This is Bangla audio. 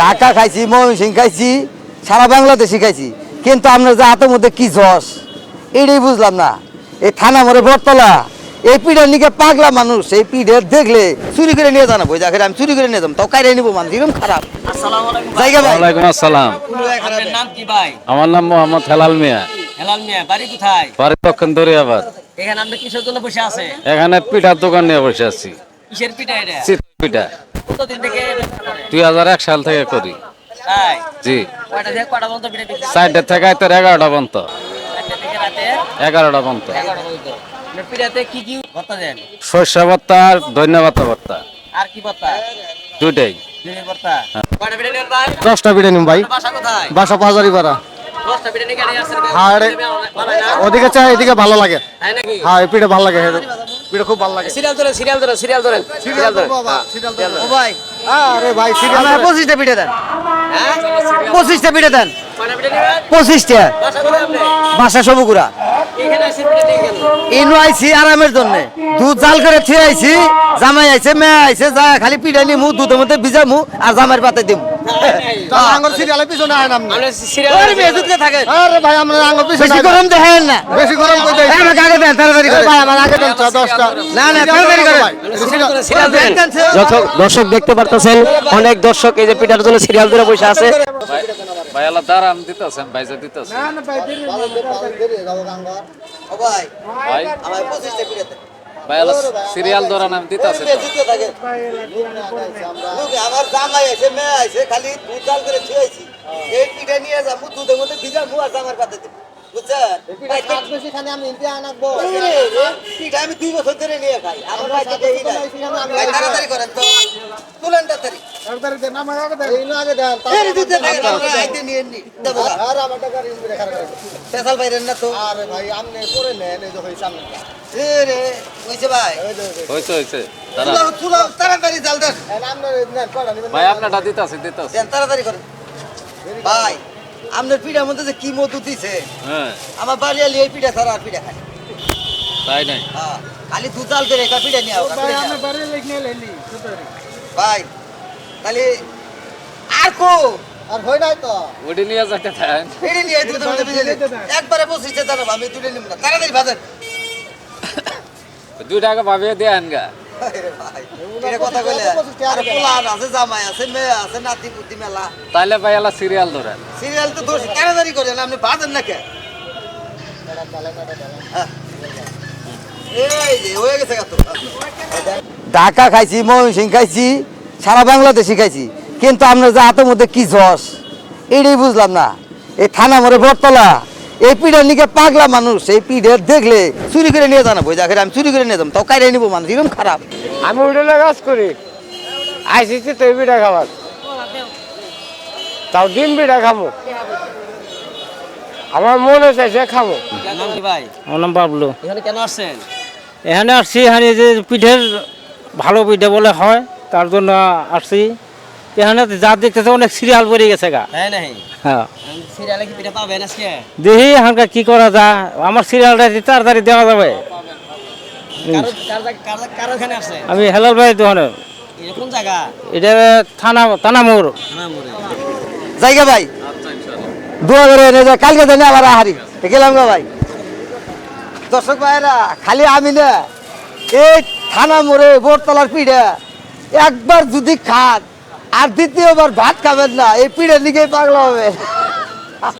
ঢাকা খাইছি ময়মনসিং খাইছি সারা বাংলাদেশি খাইছি। কিন্তু আপনার যে হাতের মধ্যে কি যশ এটাই বুঝলাম না। এই থানা মরে বটতলা এই পিঠের নিকে পাগলা মানুষ এই পিঠের দেখলে চুরি করে নিয়ে জানাব যা আমি চুরি করে নিয়ে যাব তাও কাইরে নিবো মানুষ এরকম খারাপ। আসসালামু আলাইকুম। জায়গা ভাই ওয়ালাইকুম আসসালাম। আপনার নাম কি ভাই? আমার নাম মোহাম্মদ হেলাল মিয়া। হেলাল মিয়া বাড়ি কোথায়? বাড়ি দক্ষিণ দরিয়াবাদ। এখানে আপনি কিসের জন্য বসে আছে এখানে পিঠার দোকান নিয়ে বসে আছি। কিসের পিঠা এটা? পিঠা। দুই হাজার এক সাল থেকে করি। জি। কয়টা থেকে চারটে তোর এগারোটা পর্যন্ত। এগারোটা পর্যন্ত। ভর্তা আর ধন্যবাদ ভর্তা। আর কি নেন ভাই দশটা পিঠে নিম ভাই। বাসা পাঁচারি পাড়া হ্যাঁ, ওদিকে চাই এদিকে ভালো লাগে। হ্যাঁ পিঠে ভালো লাগে। পিঠে খুব ভালো লাগে। সিরিয়াল ধরেন সিরিয়াল ধরেন সিরিয়াল ধরেন। সিরিয়াল ধরেন। ও ভাই। আরে ভাই সিরিয়াল আমার পঁচিশটা পিঠে দেন। হ্যাঁ? পঁচিশটা পিঠে দেন। কয়টা পিঠা নেবেন? পঁচিশটা। বাসা সবুকুরা এখানে আসছেন পিঠা নিয়ে গেল। ইনু আইছি আরামের জন্য। দুধ জাল করে থিয়ে আইছি জামাই আইছে মেয়ে আইছে যা খালি পিঠা নিমু দুধের মধ্যে ভিজামু আর জামাইয়ের পাতে দিমু। আঙ্গুর সিরিয়ালের পিছনে আয় নাম আরে ভাই আমরা আঙ্গুর পিছনে বেশি না। গরম দেখেন না। বেশি গরম কই দেই আমাকে আগে দেন তাড়াতাড়ি করে। ভাই আমার আগে দেন চা, দশটা। না, না, তাড়াতাড়ি করেন। সিরিয়াল ধরেন দেন, দেন, দর্শক দেখতে পারতেছেন অনেক দর্শক এই যে পিঠার জন্য সিরিয়াল ধরে বসে আছে। ভাই আল্লাহ দাঁড়ান দিতেছেন ভাই ভাই আমার ভাই সিরিয়াল ধরা নাম দিতেছেন আছে আমার জামাই আছে মেয়ে আইছে খালি দুধ জাল করে আইছি। এই পিঠা নিয়ে যাব দুধের মধ্যে ভিজামু আর জামার পাতে পিঠা আমি দুই বছর ধরে নিয়ে খাই। আমার তাড়াতাড়ি করেন তো। তুলেন তাড়াতাড়ি। ভাই আপনারটা দিতেছি দিতেছি তাড়াতাড়ি করেন ভাই আপনার পিঠার মধ্যে যে কি মধু দিছে হ্যাঁ আমার বাড়ি আলি এই পিঠা ছাড়া পিঠা খাই তাই নাই হ্যাঁ খালি দুধ জাল করে একটা পিঠা নিয়ে। ভাই তাহলে আর কো? আর হয় নাই তো। ওটি নিয়ে যাইতে থাকেন এড়ে নিয়ে মধ্যে ভিজে দিন। একবারে পঁচিশটা জানাব আমি তুলে নিব না। তাড়াতাড়ি বাজার। দুই টাকা ভাবিয়ে দেন গা। ভাই কথা কইলে আর আছে জামাই আছে মেয়ে আছে নাতি পুতি মেলা। তাইলে ভাই আল্লাহ সিরিয়াল ধরেন। সিরিয়াল তো দোষ তাড়াতাড়ি করেন আপনি বাজার না কে? হ্যাঁ। এই যে গেছে গা তো। ঢাকা খাইছি ময়মনসিং খাইছি। সারা বাংলাতে শিখাইছি। কিন্তু আপনার যে হাতের মধ্যে কি যশ এটাই বুঝলাম না। এই থানা মরে বটতলা এই পিঠের নিকে পাগলা মানুষ এই পিঠের দেখলে চুরি করে নিয়ে যান জানাব যা আমি চুরি করে নিয়ে যাব তাও কাইরে নিবো মানুষ এরকম খারাপ। আমি হোটেলে কাজ করি। আইসিসি তো পিঠা খাবার। তাও ডিম পিঠা খাব। আমার মনে চাইছে খাব। ভাই? আমার নাম বাবলু এখানে কেন আসছেন? এখানে আসছি এখানে যে পিঠের ভালো পিঠে বলে হয়। তার জন্য আসছি। এখানে যা দেখতেছে অনেক সিরিয়াল পড়ে গেছে গা। হ্যাঁ। সিরিয়ালে কি পিঠা পাবেন আজকে? দেখি এখানকার কি করা যা আমার সিরিয়ালটা তাড়াতাড়ি দেওয়া যাবে। আমি হেলাল ভাই দোকানে। এটা কোন জায়গা? এটা থানা থানা মোড়ে। জায়গা ভাই। দোয়া করে এনে যায় কালকে জানি আবার আহারি। গেলাম গো ভাই। দর্শক ভাইরা খালি আমি না এই থানা মোড়ে বোরতলার পিঠে একবার যদি খান আর দ্বিতীয়বার ভাত খাবেন না এই পিড়ে দিকেই পাগলা হবে।